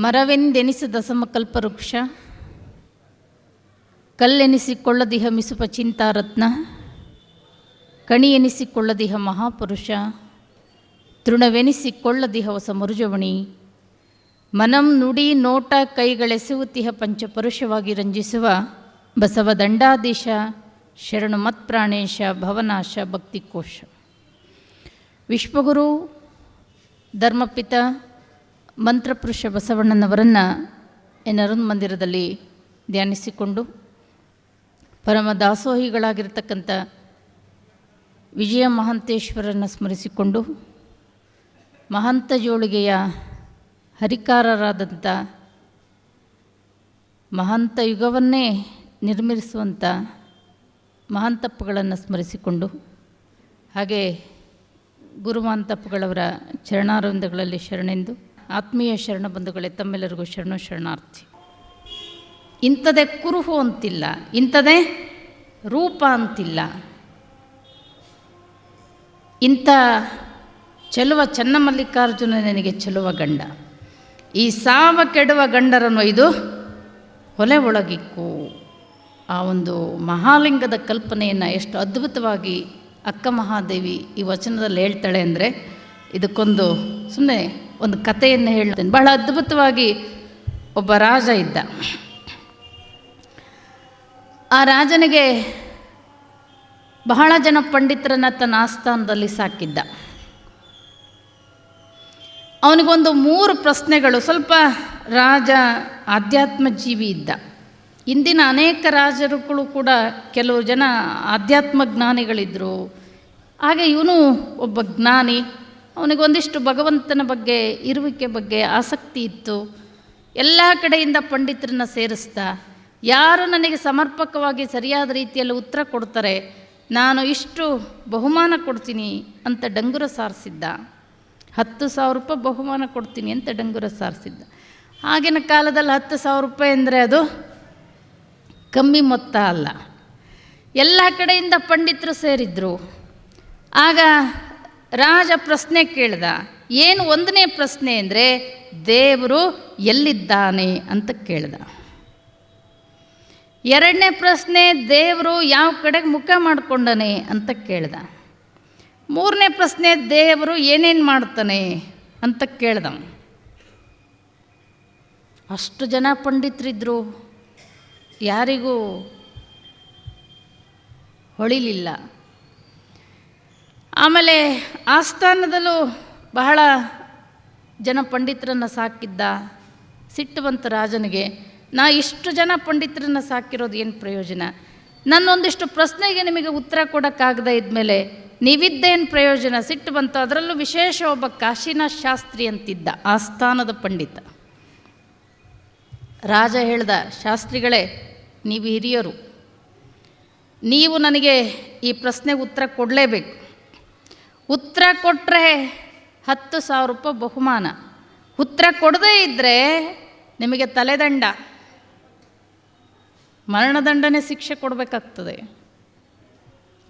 ಮರವೆಂದೆನಿಸಿದ ಸಮಕಲ್ಪವೃಕ್ಷ ಕಲ್ಲೆನಿಸಿಕೊಳ್ಳದಿಹ ಮಿಸುಪ ಚಿಂತಾರತ್ನ ಕಣಿ ಎನಿಸಿಕೊಳ್ಳದಿಹ ಮಹಾಪುರುಷ, ತೃಣವೆನಿಸಿಕೊಳ್ಳದಿಹ ಹೊಸ ಮರುಜವಣಿ, ಮನಂ ನುಡಿ ನೋಟ ಕೈಗಳೆಸೆವುತಿಹ ಪಂಚಪರುಷವಾಗಿ ರಂಜಿಸುವ ಬಸವ ದಂಡಾಧೀಶ, ಶರಣು ಮತ್ಪ್ರಾಣೇಶ, ಭವನಾಶ, ಭಕ್ತಿಕೋಶ. ವಿಶ್ವಗುರು, ಧರ್ಮಪಿತ ಮಂತ್ರಪುರುಷ ಬಸವಣ್ಣನವರನ್ನು ಎನ್ನರನ್ ಮಂದಿರದಲ್ಲಿ ಧ್ಯಾನಿಸಿಕೊಂಡು ಪರಮ ದಾಸೋಹಿಗಳಾಗಿರ್ತಕ್ಕಂಥ ವಿಜಯ ಮಹಾಂತೇಶ್ವರನ್ನು ಸ್ಮರಿಸಿಕೊಂಡು ಮಹಂತ ಜೋಳಿಗೆಯ ಹರಿಕಾರರಾದಂಥ ಮಹಂತ ಯುಗವನ್ನೇ ನಿರ್ಮಿಸುವಂಥ ಮಹಾಂತಪ್ಪಗಳನ್ನು ಸ್ಮರಿಸಿಕೊಂಡು ಹಾಗೆ ಗುರುಮಾಂತಪ್ಪಗಳವರ ಚರಣಾರವಿಂದಗಳಲ್ಲಿ ಶರಣೆಂದು ಆತ್ಮೀಯ ಶರಣ ಬಂಧುಗಳೇ, ತಮ್ಮೆಲ್ಲರಿಗೂ ಶರಣು ಶರಣಾರ್ಥಿ. ಇಂಥದೇ ಕುರುಹು ಅಂತಿಲ್ಲ, ಇಂಥದೇ ರೂಪ ಅಂತಿಲ್ಲ. ಇಂಥ ಚೆಲುವ ಚನ್ನಮಲ್ಲಿಕಾರ್ಜುನ ನನಗೆ ಚೆಲುವ ಗಂಡ. ಈ ಸಾವ ಕೆಡುವ ಗಂಡರನ್ನು ಇದು ಹೊಲೆ ಒಳಗಿಕ್ಕು. ಆ ಒಂದು ಮಹಾಲಿಂಗದ ಕಲ್ಪನೆಯನ್ನು ಎಷ್ಟು ಅದ್ಭುತವಾಗಿ ಅಕ್ಕ ಮಹಾದೇವಿ ಈ ವಚನದಲ್ಲಿ ಹೇಳ್ತಾಳೆ ಅಂದರೆ ಇದಕ್ಕೊಂದು ಸುಮ್ಮನೆ ಒಂದು ಕಥೆಯನ್ನು ಹೇಳ್ತೇನೆ ಬಹಳ ಅದ್ಭುತವಾಗಿ ಒಬ್ಬ ರಾಜ ಇದ್ದ. ಆ ರಾಜನಿಗೆ ಬಹಳ ಜನ ಪಂಡಿತರನ್ನ ತನ್ನ ಆಸ್ಥಾನದಲ್ಲಿ ಸಾಕಿದ್ದ. ಅವನಿಗೊಂದು ಮೂರು ಪ್ರಶ್ನೆಗಳು. ಸ್ವಲ್ಪ ರಾಜ ಆಧ್ಯಾತ್ಮ ಜೀವಿ ಇದ್ದ. ಇಂದಿನ ಅನೇಕ ರಾಜರುಗಳು ಕೂಡ ಕೆಲವು ಜನ ಆಧ್ಯಾತ್ಮ ಜ್ಞಾನಿಗಳಿದ್ದರು ಹಾಗೆ ಇವನು ಒಬ್ಬ ಜ್ಞಾನಿ. ಅವನಿಗೊಂದಿಷ್ಟು ಭಗವಂತನ ಬಗ್ಗೆ, ಇರುವಿಕೆ ಬಗ್ಗೆ ಆಸಕ್ತಿ ಇತ್ತು. ಎಲ್ಲ ಕಡೆಯಿಂದ ಪಂಡಿತರನ್ನ ಸೇರಿಸ್ತಾ, ಯಾರು ನನಗೆ ಸಮರ್ಪಕವಾಗಿ ಸರಿಯಾದ ರೀತಿಯಲ್ಲಿ ಉತ್ತರ ಕೊಡ್ತಾರೆ, ನಾನು ಇಷ್ಟು ಬಹುಮಾನ ಕೊಡ್ತೀನಿ ಅಂತ ಡಂಗುರ ಸಾರಿಸಿದ್ದ. ಹತ್ತು ಸಾವಿರ ರೂಪಾಯಿ ಬಹುಮಾನ ಕೊಡ್ತೀನಿ ಅಂತ ಡಂಗುರ ಸಾರಿಸಿದ್ದ. ಆಗಿನ ಕಾಲದಲ್ಲಿ ಹತ್ತು ಸಾವಿರ ರೂಪಾಯಿ ಅಂದರೆ ಅದು ಕಮ್ಮಿ ಮೊತ್ತ ಅಲ್ಲ. ಎಲ್ಲ ಕಡೆಯಿಂದ ಪಂಡಿತರು ಸೇರಿದ್ರು. ಆಗ ರಾಜ ಪ್ರಶ್ನೆ ಕೇಳ್ದ, ಏನು ಒಂದನೇ ಪ್ರಶ್ನೆ ಅಂದರೆ, ದೇವರು ಎಲ್ಲಿದ್ದಾನೆ ಅಂತ ಕೇಳ್ದ. ಎರಡನೇ ಪ್ರಶ್ನೆ, ದೇವರು ಯಾವ ಕಡೆಗೆ ಮುಖ ಮಾಡಿಕೊಂಡನೆ ಅಂತ ಕೇಳ್ದ. ಮೂರನೇ ಪ್ರಶ್ನೆ, ದೇವರು ಏನೇನು ಮಾಡ್ತಾನೆ ಅಂತ ಕೇಳ್ದ. ಅಷ್ಟು ಜನ ಪಂಡಿತರಿದ್ದರು ಯಾರಿಗೂ ಹೊಳಿಲಿಲ್ಲ. ಆಮೇಲೆ ಆಸ್ಥಾನದಲ್ಲೂ ಬಹಳ ಜನ ಪಂಡಿತರನ್ನು ಸಾಕಿದ್ದ ಸಿಟ್ಟು ಬಂತು ರಾಜನಿಗೆ, ನಾ ಇಷ್ಟು ಜನ ಪಂಡಿತರನ್ನು ಸಾಕಿರೋದು ಏನು ಪ್ರಯೋಜನ? ನನ್ನೊಂದಿಷ್ಟು ಪ್ರಶ್ನೆಗೆ ನಿಮಗೆ ಉತ್ತರ ಕೊಡೋಕ್ಕಾಗದೇ ಇದ್ಮೇಲೆ ನೀವಿದ್ದೇನು ಪ್ರಯೋಜನ? ಸಿಟ್ಟು ಬಂತು ಅದರಲ್ಲೂ ವಿಶೇಷ ಒಬ್ಬ ಕಾಶಿನಾಥ್ ಶಾಸ್ತ್ರಿ ಅಂತಿದ್ದ ಆಸ್ಥಾನದ ಪಂಡಿತ. ರಾಜ ಹೇಳ್ದ, ಶಾಸ್ತ್ರಿಗಳೇ, ನೀವು ಹಿರಿಯರು, ನೀವು ನನಗೆ ಈ ಪ್ರಶ್ನೆಗೆ ಉತ್ತರ ಕೊಡಲೇಬೇಕು. ಉತ್ತರ ಕೊಟ್ಟರೆ ಹತ್ತು ಸಾವಿರ ರೂಪಾಯಿ ಬಹುಮಾನ. ಉತ್ತರ ಕೊಡದೇ ಇದ್ದರೆ ನಿಮಗೆ ತಲೆದಂಡ. ಮರಣದಂಡನೆ ಶಿಕ್ಷೆ ಕೊಡಬೇಕಾಗ್ತದೆ.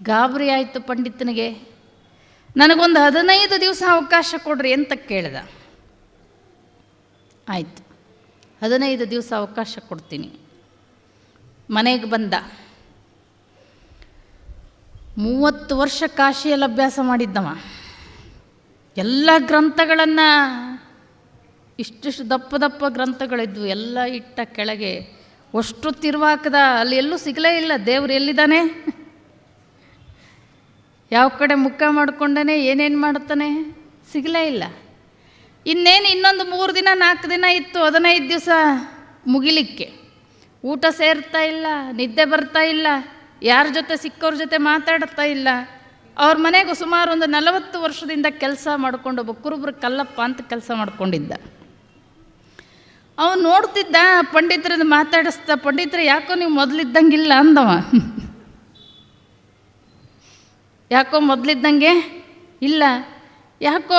ಗಾಬರಿ ಆಯಿತು ಪಂಡಿತನಿಗೆ. ನನಗೊಂದು ಹದಿನೈದು ದಿವಸ ಅವಕಾಶ ಕೊಡ್ರಿ ಅಂತ ಕೇಳಿದ. ಆಯಿತು. ಹದಿನೈದು ದಿವಸ ಅವಕಾಶ ಕೊಡ್ತೀನಿ. ಮನೆಗೆ ಬಂದ. ಮೂವತ್ತು ವರ್ಷ ಕಾಶಿಯಲ್ಲಿ ಅಭ್ಯಾಸ ಮಾಡಿದ್ದವ. ಎಲ್ಲ ಗ್ರಂಥಗಳನ್ನು ಇಷ್ಟಿಷ್ಟು ದಪ್ಪ ದಪ್ಪ ಗ್ರಂಥಗಳಿದ್ವು, ಎಲ್ಲ ಇಟ್ಟ ಕೆಳಗೆ ಅಷ್ಟು ತಿರುವಾಕದ, ಅಲ್ಲಿ ಎಲ್ಲೂ ಸಿಗಲೇ ಇಲ್ಲ, ದೇವ್ರು ಎಲ್ಲಿದ್ದಾನೆ? ಯಾವ ಕಡೆ ಮುಖ ಮಾಡ್ಕೊಂಡೇ ಏನೇನು ಮಾಡ್ತಾನೆ? ಸಿಗಲೇ ಇಲ್ಲ. ಇನ್ನೇನು ಇನ್ನೊಂದು ಮೂರು ದಿನ, ನಾಲ್ಕು ದಿನ ಇತ್ತು, ಹದಿನೈದು ದಿವಸ ಮುಗಿಲಿಕ್ಕೆ. ಊಟ ಸೇರ್ತಾ ಇಲ್ಲ, ನಿದ್ದೆ ಬರ್ತಾ ಇಲ್ಲ. ಯಾರ ಜೊತೆ ಸಿಕ್ಕವ್ರ ಜೊತೆ ಮಾತಾಡ್ತಾ ಇಲ್ಲ. ಅವ್ರ ಮನೆಗೂ ಸುಮಾರು ಒಂದು ನಲವತ್ತು ವರ್ಷದಿಂದ ಕೆಲಸ ಮಾಡ್ಕೊಂಡು ಒಬ್ಬ ಕುರುಬ್ರು ಕಲ್ಲಪ್ಪ ಅಂತ ಕೆಲಸ ಮಾಡ್ಕೊಂಡಿದ್ದ. ಅವನು ನೋಡ್ತಿದ್ದ ಪಂಡಿತರನ್ನು ಮಾತಾಡಿಸ್ದ, ಪಂಡಿತರು ಯಾಕೋ ನೀವು ಮೊದಲಿದ್ದಂಗಿಲ್ಲ ಅಂದವ. ಯಾಕೋ ಮೊದಲಿದ್ದಂಗೆ ಇಲ್ಲ. ಯಾಕೋ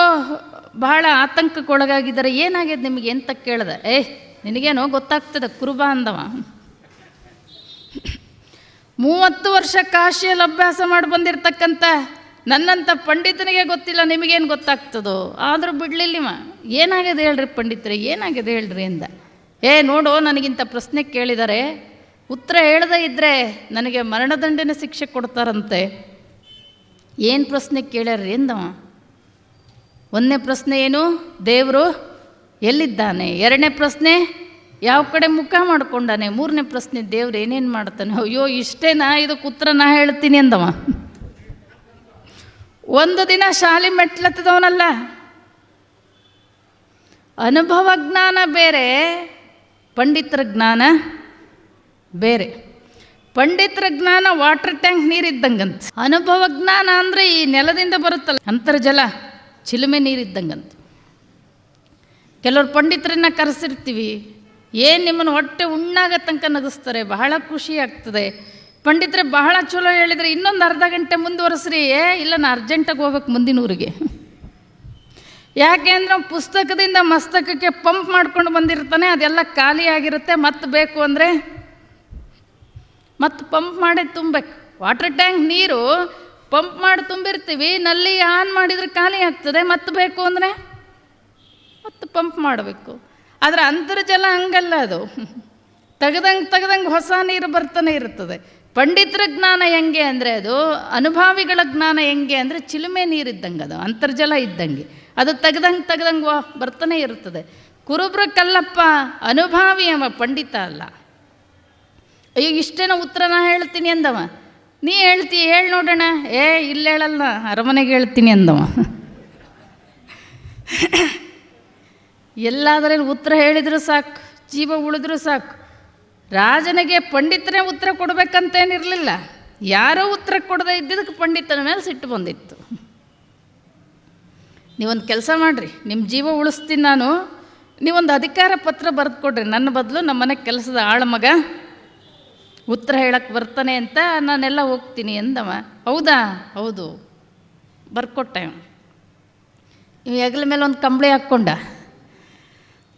ಬಹಳ ಆತಂಕಕ್ಕೊಳಗಾಗಿದ್ದಾರೆ. ಏನಾಗಿದೆ ನಿಮಗೆ ಅಂತ ಕೇಳ್ದೆ? ಏ, ನಿನಗೇನೋ ಗೊತ್ತಾಗ್ತದೆ ಕುರುಬ ಅಂದವ. ಮೂವತ್ತು ವರ್ಷ ಕಾಶಿಯಲ್ಲಿ ಅಭ್ಯಾಸ ಮಾಡಿ ಬಂದಿರತಕ್ಕಂಥ ನನ್ನಂಥ ಪಂಡಿತನಿಗೆ ಗೊತ್ತಿಲ್ಲ, ನಿಮಗೇನು ಗೊತ್ತಾಗ್ತದೋ? ಆದರೂ ಬಿಡಲಿಲ್ಲವ ಏನಾಗಿದೆ ಹೇಳ್ರಿ ಪಂಡಿತರೆ ಏನಾಗಿದೆ ಹೇಳ್ರಿ ಅಂದ. ಏ, ನೋಡು, ನನಗಿಂತ ಪ್ರಶ್ನೆ ಕೇಳಿದರೆ, ಉತ್ತರ ಹೇಳದೇ ಇದ್ದರೆ ನನಗೆ ಮರಣದಂಡನೆ ಶಿಕ್ಷೆ ಕೊಡ್ತಾರಂತೆ. ಏನು ಪ್ರಶ್ನೆ ಕೇಳ್ಯಾರ್ರಿ ಎಂದವ ಒಂದನೇ ಪ್ರಶ್ನೆ ಏನು? ದೇವರು ಎಲ್ಲಿದ್ದಾನೆ? ಎರಡನೇ ಪ್ರಶ್ನೆ ಯಾವ ಕಡೆ ಮುಖ ಮಾಡ್ಕೊಂಡಾನೆ? ಮೂರನೇ ಪ್ರಶ್ನೆ, ದೇವ್ರು ಏನೇನು ಮಾಡ್ತಾನೆ? ಅಯ್ಯೋ, ಇಷ್ಟೇನಾ? ಇದಕ್ಕೆ ಉತ್ತರ ನಾ ಹೇಳ್ತೀನಿ ಅಂದವ. ಒಂದು ದಿನ ಶಾಲೆ ಮೆಟ್ಲತ್ತದವನಲ್ಲ. ಅನುಭವ ಜ್ಞಾನ ಬೇರೆ, ಪಂಡಿತರ ಜ್ಞಾನ ಬೇರೆ. ಪಂಡಿತರ ಜ್ಞಾನ ವಾಟರ್ ಟ್ಯಾಂಕ್ ನೀರಿದ್ದಂಗಂತ. ಅನುಭವ ಜ್ಞಾನ ಅಂದರೆ ಈ ನೆಲದಿಂದ ಬರುತ್ತಲ್ಲ, ಅಂತರ್ಜಲ, ಚಿಲುಮೆ ನೀರಿದ್ದಂಗಂತ. ಕೆಲವರು ಪಂಡಿತರನ್ನ ಕರೆಸಿರ್ತೀವಿ. ಏನು ನಿಮ್ಮನ್ನು ಹೊಟ್ಟೆ ಉಣ್ಣಾಗ ತನಕ ನಗಿಸ್ತಾರೆ? ಬಹಳ ಖುಷಿ ಆಗ್ತದೆ. ಪಂಡಿತರೆ, ಬಹಳ ಚಲೋ ಹೇಳಿದರೆ ಇನ್ನೊಂದು ಅರ್ಧ ಗಂಟೆ ಮುಂದುವರೆಸ್ರಿ. ಏ, ಇಲ್ಲ ನಾನು ಅರ್ಜೆಂಟಾಗಿ ಹೋಗ್ಬೇಕು ಮುಂದಿನ ಊರಿಗೆ. ಯಾಕೆ ಅಂದ್ರೆ ಪುಸ್ತಕದಿಂದ ಮಸ್ತಕಕ್ಕೆ ಪಂಪ್ ಮಾಡ್ಕೊಂಡು ಬಂದಿರ್ತಾನೆ, ಅದೆಲ್ಲ ಖಾಲಿ ಆಗಿರುತ್ತೆ. ಮತ್ತೆ ಬೇಕು ಅಂದರೆ ಮತ್ತೆ ಪಂಪ್ ಮಾಡೇ ತುಂಬಬೇಕು ವಾಟರ್ ಟ್ಯಾಂಕ್, ನೀರು, ಪಂಪ್ ಮಾಡಿ ತುಂಬಿರ್ತೀವಿ. ನಲ್ಲಿ ಆನ್ ಮಾಡಿದರೆ ಖಾಲಿ ಆಗ್ತದೆ. ಮತ್ತೆ ಬೇಕು ಅಂದರೆ ಮತ್ತೆ ಪಂಪ್ ಮಾಡಬೇಕು. ಆದರೆ ಅಂತರ್ಜಲ ಹಂಗಲ್ಲ ಅದು. ತೆಗೆದಂಗೆ ತೆಗೆದಂಗೆ ಹೊಸ ನೀರು ಬರ್ತಾನೆ ಇರ್ತದೆ ಪಂಡಿತರ ಜ್ಞಾನ ಹೆಂಗೆ ಅಂದರೆ ಅದು ಅನುಭಾವಿಗಳ ಜ್ಞಾನ ಹೆಂಗೆ ಅಂದರೆ ಚಿಲುಮೆ ನೀರಿದ್ದಂಗೆ ಅದು, ಅಂತರ್ಜಲ ಇದ್ದಂಗೆ. ಅದು ತೆಗೆದಂಗೆ ತೆಗೆದಂಗೆ ವಾ ಬರ್ತಾನೆ ಇರ್ತದೆ ಕುರುಬ್ರ ಕಲ್ಲಪ್ಪ ಅನುಭಾವಿ ಅವ, ಪಂಡಿತ ಅಲ್ಲ. ಅಯ್ಯೋ, ಇಷ್ಟೇನೋ ಉತ್ತರ ನಾ ಹೇಳ್ತೀನಿ ಅಂದವ. ನೀ ಹೇಳ್ತಿ, ಹೇಳಿ ನೋಡೋಣ. ಏ ಇಲ್ಲ ಹೇಳಲ್ಲ ಅರಮನೆಗೆ ಹೇಳ್ತೀನಿ ಅಂದವ. ಎಲ್ಲಾದರೆ ಉತ್ತರ ಹೇಳಿದ್ರು ಸಾಕು, ಜೀವ ಉಳಿದ್ರು ಸಾಕು. ರಾಜನಿಗೆ ಪಂಡಿತನೇ ಉತ್ತರ ಕೊಡಬೇಕಂತೇನಿರಲಿಲ್ಲ. ಯಾರೋ ಉತ್ತರ ಕೊಡದೆ ಇದ್ದಿದ್ದಕ್ಕೆ ಪಂಡಿತನ ಮೇಲೆ ಸಿಟ್ಟು ಬಂದಿತ್ತು. ನೀವೊಂದು ಕೆಲಸ ಮಾಡಿರಿ ನಿಮ್ಮ ಜೀವ ಉಳಿಸ್ತೀನಿ ನಾನು. ನೀವೊಂದು ಅಧಿಕಾರ ಪತ್ರ ಬರೆದು ಕೊಡ್ರಿ ನನ್ನ ಬದಲು ನಮ್ಮ ಮನೆ ಕೆಲಸದ ಆಳ ಮಗ. ಉತ್ತರ ಹೇಳಕ್ಕೆ ಬರ್ತಾನೆ ಅಂತ ನಾನೆಲ್ಲ ಹೋಗ್ತೀನಿ ಎಂದವ. ಹೌದಾ? ಹೌದು. ಬರ್ಕೊಟ್ಟೆ ನೀವು ಹೆಗಲ ಮೇಲೆ ಒಂದು ಕಂಬಳಿ ಹಾಕ್ಕೊಂಡ.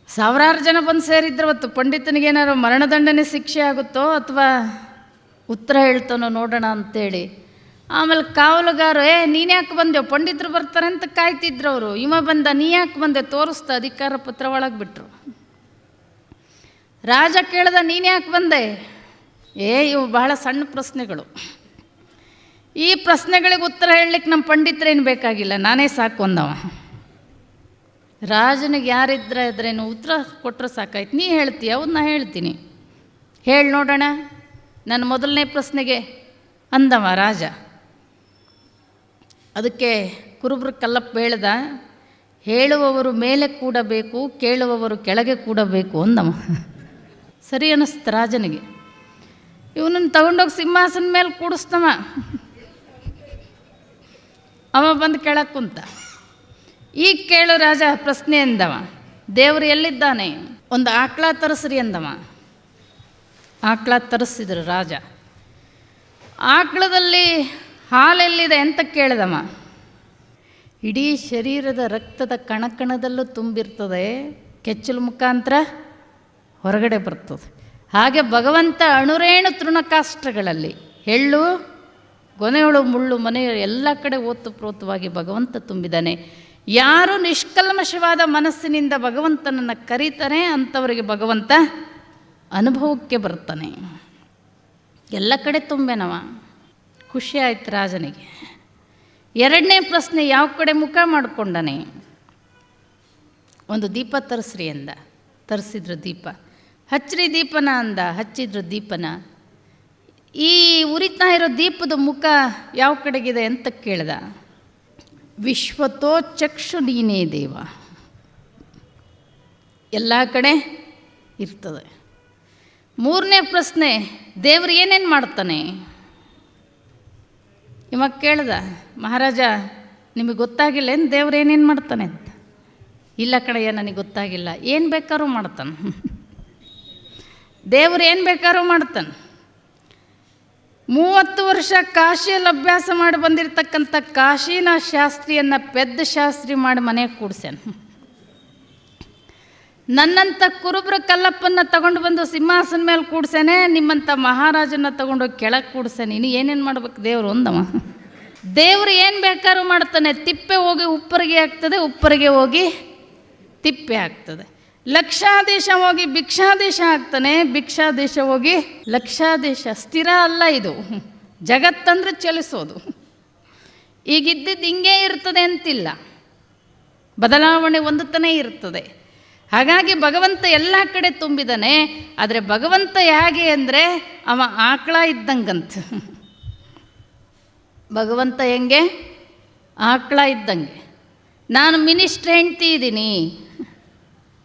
ಸಾವಿರಾರು ಜನ ಬಂದು ಸೇರಿದ್ರು, ಅವತ್ತು ಪಂಡಿತನಿಗೇನಾದ್ರು ಮರಣದಂಡನೆ ಶಿಕ್ಷೆ ಆಗುತ್ತೋ ಅಥವಾ ಉತ್ತರ ಹೇಳ್ತಾನೋ ನೋಡೋಣ ಅಂತೇಳಿ. ಆಮೇಲೆ ಕಾವಲುಗಾರ, ಏ, ನೀನು ಯಾಕೆ ಬಂದೆವು ಪಂಡಿತರು ಬರ್ತಾರೆ ಅಂತ ಕಾಯ್ತಿದ್ರು ಅವರು. ಇವ ಬಂದ, ನೀ ಯಾಕೆ ಬಂದೆ? ತೋರಿಸ್ತಾ ಅಧಿಕಾರ ಪತ್ರ ಒಳಗೆ ಬಿಟ್ರು ರಾಜ ಕೇಳ್ದ, ನೀನು ಯಾಕೆ ಬಂದೆ? ಏ, ಇವು ಬಹಳ ಸಣ್ಣ ಪ್ರಶ್ನೆಗಳು. ಈ ಪ್ರಶ್ನೆಗಳಿಗೆ ಉತ್ತರ ಹೇಳಲಿಕ್ಕೆ ನಮ್ಮ ಪಂಡಿತರೇನು ಬೇಕಾಗಿಲ್ಲ? ನಾನೇ ಸಾಕು ಅಂದವ. ರಾಜನಿಗೆ ಯಾರಿದ್ರೆ ಇದ್ರೇನು ಉತ್ತರ ಕೊಟ್ಟರೆ ಸಾಕಾಯ್ತು. ನೀ ಹೇಳ್ತೀಯ? ಅವನ್ನ ಹೇಳ್ತೀನಿ. ಹೇಳಿ ನೋಡೋಣ. ನನ್ನ ಮೊದಲನೇ ಪ್ರಶ್ನೆಗೆ ಅಂದವ ರಾಜ. ಅದಕ್ಕೆ ಕುರುಬ್ರ ಕಲ್ಲಪ್ಪ ಹೇಳ್ದ, ಹೇಳುವವರು ಮೇಲೆ ಕೂಡಬೇಕು, ಕೇಳುವವರು ಕೆಳಗೆ ಕೂಡಬೇಕು ಅಂದವ. ಸರಿ ಅನ್ನಿಸ್ತು ರಾಜನಿಗೆ. ಇವನನ್ನು ತಗೊಂಡೋಗಿ ಸಿಂಹಾಸನ ಮೇಲೆ ಕೂಡಿಸ್ತವ ಅವ ಬಂದು ಕೆಳಕ್ಕೆ ಕುಂತ. ಈಗ ಕೇಳು ರಾಜ ಪ್ರಶ್ನೆ ಎಂದವ. ದೇವರು ಎಲ್ಲಿದ್ದಾನೆ? ಒಂದು ಆಕಳ ತರಿಸ್ರಿ ಎಂದವ. ಆಕಳ ತರಿಸಿದ್ರು ರಾಜ. ಆಕಳದಲ್ಲಿ ಹಾಲೆಲ್ಲಿದೆ ಅಂತ ಕೇಳಿದವ. ಇಡೀ ಶರೀರದ ರಕ್ತದ ಕಣಕಣದಲ್ಲೂ ತುಂಬಿರ್ತದೆ, ಕೆಚ್ಚಲು ಮುಖಾಂತರ ಹೊರಗಡೆ ಬರ್ತದೆ. ಹಾಗೆ ಭಗವಂತ ಅಣುರೇಣು ತೃಣಕಾಷ್ಟ್ರಗಳಲ್ಲಿ ಎಳ್ಳು ಗೊನೆಯೊಳು ಮುಳ್ಳು, ಮನೆಯ ಎಲ್ಲ ಕಡೆ ಓತು ಪ್ರೋತವಾಗಿ ಭಗವಂತ ತುಂಬಿದ್ದಾನೆ. ಯಾರು ನಿಷ್ಕಲ್ಮಶವಾದ ಮನಸ್ಸಿನಿಂದ ಭಗವಂತನನ್ನು ಕರೀತಾರೆ ಅಂಥವರಿಗೆ ಭಗವಂತ ಅನುಭವಕ್ಕೆ ಬರ್ತಾನೆ. ಎಲ್ಲ ಕಡೆ ತುಂಬೆನವ. ಖುಷಿ ಆಯ್ತು ರಾಜನಿಗೆ. ಎರಡನೇ ಪ್ರಶ್ನೆ ಯಾವ ಕಡೆ ಮುಖ ಮಾಡಿಕೊಂಡನೆ? ಒಂದು ದೀಪ ತರಿಸ್ರಿ ಅಂದ. ತರಿಸಿದ್ರು ದೀಪ. ಹಚ್ಚ್ರಿ ದೀಪನ ಅಂದ. ಹಚ್ಚಿದ್ರು ದೀಪನ. ಈ ಉರಿತಾ ಇರೋ ದೀಪದ ಮುಖ ಯಾವ ಕಡೆಗಿದೆ ಅಂತ ಕೇಳ್ದ. ವಿಶ್ವತೋ ಚಕ್ಷು ನೀನೇ ದೇವ. ಎಲ್ಲ ಕಡೆ ಇರ್ತದೆ. ಮೂರನೇ ಪ್ರಶ್ನೆ, ದೇವರು ಏನೇನು ಮಾಡ್ತಾನೆ? ಇವಾಗ ಕೇಳ್ದ, ಮಹಾರಾಜ, ನಿಮಗೆ ಗೊತ್ತಾಗಿಲ್ಲ ಏನು ದೇವ್ರು ಏನೇನು ಮಾಡ್ತಾನೆ ಅಂತ? ಇಲ್ಲ ಕಡೆಯ ನನಗೆ ಗೊತ್ತಾಗಿಲ್ಲ. ಏನು ಬೇಕಾದ್ರೂ ಮಾಡ್ತಾನೆ. ದೇವ್ರು ಏನು ಬೇಕಾದ್ರೂ ಮಾಡ್ತಾನೆ. ಮೂವತ್ತು ವರ್ಷ ಕಾಶಿಯಲ್ಲಿ ಅಭ್ಯಾಸ ಮಾಡಿ ಬಂದಿರತಕ್ಕಂಥ ಕಾಶಿನ ಶಾಸ್ತ್ರಿಯನ್ನು ಪೆದ್ದ ಶಾಸ್ತ್ರಿ ಮಾಡಿ ಮನೆಗೆ ಕೂಡಿಸ್ಯಾನ ನನ್ನಂಥ ಕುರುಬ್ರ ಕಲ್ಲಪ್ಪನ್ನ ತಗೊಂಡು ಬಂದು ಸಿಂಹಾಸನ ಮೇಲೆ ಕೂಡ್ಸೇನೆ, ನಿಮ್ಮಂಥ ಮಹಾರಾಜನ ತಗೊಂಡೋಗಿ ಕೆಳಗೆ ಕೂಡ್ಸೇನೆ. ಇನ್ನು ಏನೇನು ಮಾಡ್ಬೇಕು ದೇವ್ರು ಒಂದವ? ದೇವರು ಏನು ಬೇಕಾದ್ರೂ ಮಾಡ್ತಾನೆ. ತಿಪ್ಪೆ ಹೋಗಿ ಉಪ್ಪರಿಗೆ ಆಗ್ತದೆ, ಉಪ್ಪರಿಗೆ ಹೋಗಿ ತಿಪ್ಪೆ ಆಗ್ತದೆ. ಲಕ್ಷಾದೇಶ ಹೋಗಿ ಭಿಕ್ಷಾದೇಶ ಆಗ್ತಾನೆ, ಭಿಕ್ಷಾದೇಶ ಹೋಗಿ ಲಕ್ಷಾದೇಶ. ಸ್ಥಿರ ಅಲ್ಲ ಇದು. ಜಗತ್ತಂದ್ರೆ ಚಲಿಸೋದು. ಈಗಿದ್ದಿದ್ದು ಹಿಂಗೆ ಇರ್ತದೆ ಅಂತಿಲ್ಲ. ಬದಲಾವಣೆ ಹೊಂದುತ್ತಲೇ ಇರ್ತದೆ. ಹಾಗಾಗಿ ಭಗವಂತ ಎಲ್ಲ ಕಡೆ ತುಂಬಿದಾನೆ, ಆದರೆ ಭಗವಂತ ಹೇಗೆ ಅಂದರೆ ಅವ ಆಕಳ ಇದ್ದಂಗಂತ. ಭಗವಂತ ಹೆಂಗೆ? ಆಕಳ ಇದ್ದಂಗೆ. ನಾನು ಮಿನಿಸ್ಟ್ರ್ ಹೆಂಡ್ತಿ ಇದ್ದೀನಿ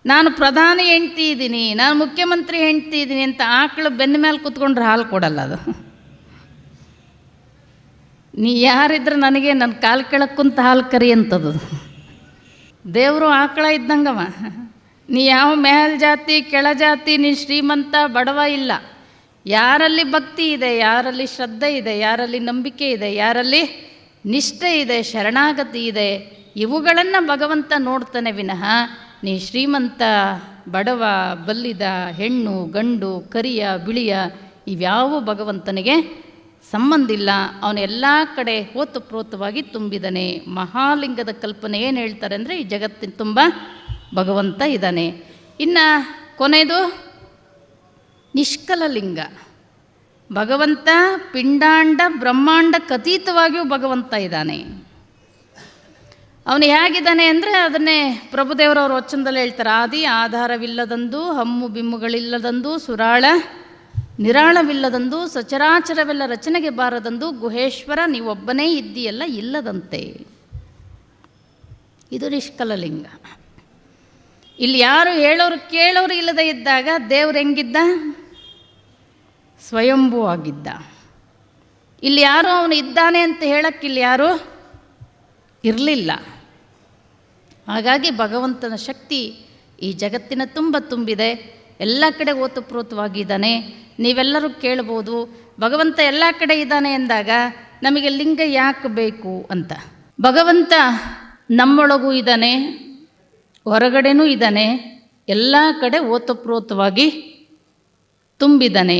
ನಾನು ಪ್ರಧಾನಿ ಹೆಂಡ್ತಿ ಇದ್ದೀನಿ, ನಾನು ಮುಖ್ಯಮಂತ್ರಿ ಹೆಂಡ್ತಿ ಇದ್ದೀನಿ ಅಂತ ಆಕಳು ಬೆನ್ನ ಮೇಲೆ ಕೂತ್ಕೊಂಡ್ರೆ ಹಾಲು ಕೊಡಲ್ಲ ಅದು. ನೀ ಯಾರಿದ್ರೆ ನನಗೆ ನನ್ನ ಕಾಲು ಕೆಳಕ್ಕುಂತ ಕುಂತ ಹಾಲು ಕರಿ ಅಂತದು. ದೇವರು ಆಕಳ ಇದ್ದಂಗವ. ನೀ ಯಾವ ಮೇಲ್ ಜಾತಿ, ಕೆಳ ಜಾತಿ, ನೀ ಶ್ರೀಮಂತ, ಬಡವ ಇಲ್ಲ. ಯಾರಲ್ಲಿ ಭಕ್ತಿ ಇದೆ, ಯಾರಲ್ಲಿ ಶ್ರದ್ಧೆ ಇದೆ, ಯಾರಲ್ಲಿ ನಂಬಿಕೆ ಇದೆ, ಯಾರಲ್ಲಿ ನಿಷ್ಠೆ ಇದೆ, ಶರಣಾಗತಿ ಇದೆ, ಇವುಗಳನ್ನು ಭಗವಂತ ನೋಡ್ತಾನೆ ವಿನಃ ನೀ ಶ್ರೀಮಂತ ಬಡವ ಬಲ್ಲಿದ ಹೆಣ್ಣು, ಗಂಡು, ಕರಿಯ, ಬಿಳಿಯ ಇವ್ಯಾವ ಭಗವಂತನಿಗೆ ಸಂಬಂಧ ಇಲ್ಲ. ಅವನು ಎಲ್ಲ ಕಡೆ ಹೋತಪ್ರೋತವಾಗಿ ತುಂಬಿದ್ದಾನೆ ಮಹಾಲಿಂಗದ ಕಲ್ಪನೆ ಏನು ಹೇಳ್ತಾರೆ ಅಂದರೆ ಈ ಜಗತ್ತಿನ ತುಂಬ ಭಗವಂತ ಇದ್ದಾನೆ ಇನ್ನು ಕೊನೆಯದು ನಿಷ್ಕಲಲಿಂಗ ಭಗವಂತ ಪಿಂಡಾಂಡ ಬ್ರಹ್ಮಾಂಡ ಕಥೀತವಾಗಿಯೂ ಭಗವಂತ ಇದ್ದಾನೆ ಅವನು ಹೇಗಿದ್ದಾನೆ ಅಂದರೆ ಅದನ್ನೇ ಪ್ರಭುದೇವರವ್ರ ವಚನದಲ್ಲಿ ಹೇಳ್ತಾರೆ, ಆದಿ ಆಧಾರವಿಲ್ಲದಂದು, ಹಮ್ಮು ಬಿಮ್ಮುಗಳಿಲ್ಲದಂದು, ಸುರಾಳ ನಿರಾಳವಿಲ್ಲದಂದು, ಸಚರಾಚರವೆಲ್ಲ ರಚನೆಗೆ ಬಾರದಂದು, ಗುಹೇಶ್ವರ ನೀವೊಬ್ಬನೇ ಇದ್ದೀಯಲ್ಲ, ಇಲ್ಲದಂತೆ. ಇದು ನಿಷ್ಕಲಲಿಂಗ. ಇಲ್ಲಿ ಯಾರು ಹೇಳೋರು ಕೇಳೋರು ಇಲ್ಲದೆ ಇದ್ದಾಗ ದೇವ್ರು ಹೆಂಗಿದ್ದ? ಸ್ವಯಂಭೂ ಆಗಿದ್ದ. ಇಲ್ಲಿ ಯಾರು ಅವನು ಇದ್ದಾನೆ ಅಂತ ಹೇಳಕ್ಕಿಲ್ಲಿ ಯಾರು ಇರಲಿಲ್ಲ. ಹಾಗಾಗಿ ಭಗವಂತನ ಶಕ್ತಿ ಈ ಜಗತ್ತಿನ ತುಂಬ ತುಂಬಿದೆ. ಎಲ್ಲ ಕಡೆ ಓತಪ್ರೋತವಾಗಿದ್ದಾನೆ. ನೀವೆಲ್ಲರೂ ಕೇಳ್ಬೋದು, ಭಗವಂತ ಎಲ್ಲ ಕಡೆ ಇದ್ದಾನೆ ಎಂದಾಗ ನಮಗೆ ಲಿಂಗ ಯಾಕೆ ಬೇಕು ಅಂತ. ಭಗವಂತ ನಮ್ಮೊಳಗೂ ಇದ್ದಾನೆ, ಹೊರಗಡೆನೂ ಇದ್ದಾನೆ, ಎಲ್ಲ ಕಡೆ ಓತಪ್ರೋತವಾಗಿ ತುಂಬಿದ್ದಾನೆ.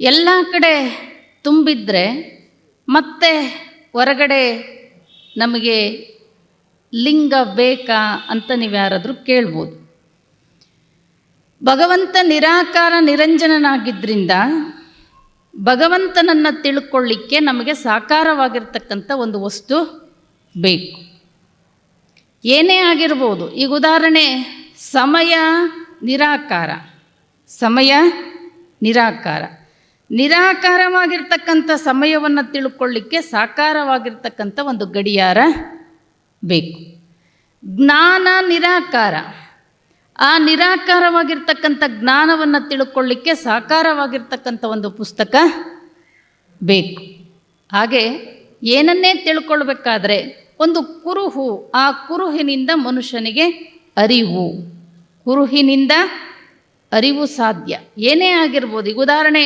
ಎಲ್ಲ ಕಡೆ ತುಂಬಿದ್ರೆ ಮತ್ತೆ ಹೊರಗಡೆ ನಮಗೆ ಲಿಂಗ ಬೇಕಾ ಅಂತ ನೀವು ಯಾರಾದರೂ ಕೇಳ್ಬೋದು. ಭಗವಂತ ನಿರಾಕಾರ ನಿರಂಜನನಾಗಿದ್ದರಿಂದ ಭಗವಂತನನ್ನು ತಿಳ್ಕೊಳ್ಳಿಕ್ಕೆ ನಮಗೆ ಸಾಕಾರವಾಗಿರ್ತಕ್ಕಂಥ ಒಂದು ವಸ್ತು ಬೇಕು. ಏನೇ ಆಗಿರ್ಬೋದು, ಈಗ ಉದಾಹರಣೆ, ಸಮಯ ನಿರಾಕಾರ. ಸಮಯ ನಿರಾಕಾರ. ನಿರಾಕಾರವಾಗಿರ್ತಕ್ಕಂಥ ಸಮಯವನ್ನು ತಿಳ್ಕೊಳ್ಳಿಕ್ಕೆ ಸಾಕಾರವಾಗಿರ್ತಕ್ಕಂಥ ಒಂದು ಗಡಿಯಾರ ಬೇಕು. ಜ್ಞಾನ ನಿರಾಕಾರ. ಆ ನಿರಾಕಾರವಾಗಿರ್ತಕ್ಕಂಥ ಜ್ಞಾನವನ್ನು ತಿಳ್ಕೊಳ್ಳಿಕ್ಕೆ ಸಾಕಾರವಾಗಿರ್ತಕ್ಕಂಥ ಒಂದು ಪುಸ್ತಕ ಬೇಕು. ಹಾಗೆ ಏನನ್ನೇ ತಿಳ್ಕೊಳ್ಬೇಕಾದ್ರೆ ಒಂದು ಕುರುಹು, ಆ ಕುರುಹಿನಿಂದ ಮನುಷ್ಯನಿಗೆ ಅರಿವು. ಕುರುಹಿನಿಂದ ಅರಿವು ಸಾಧ್ಯ. ಏನೇ ಆಗಿರ್ಬೋದು, ಈಗ ಉದಾಹರಣೆ,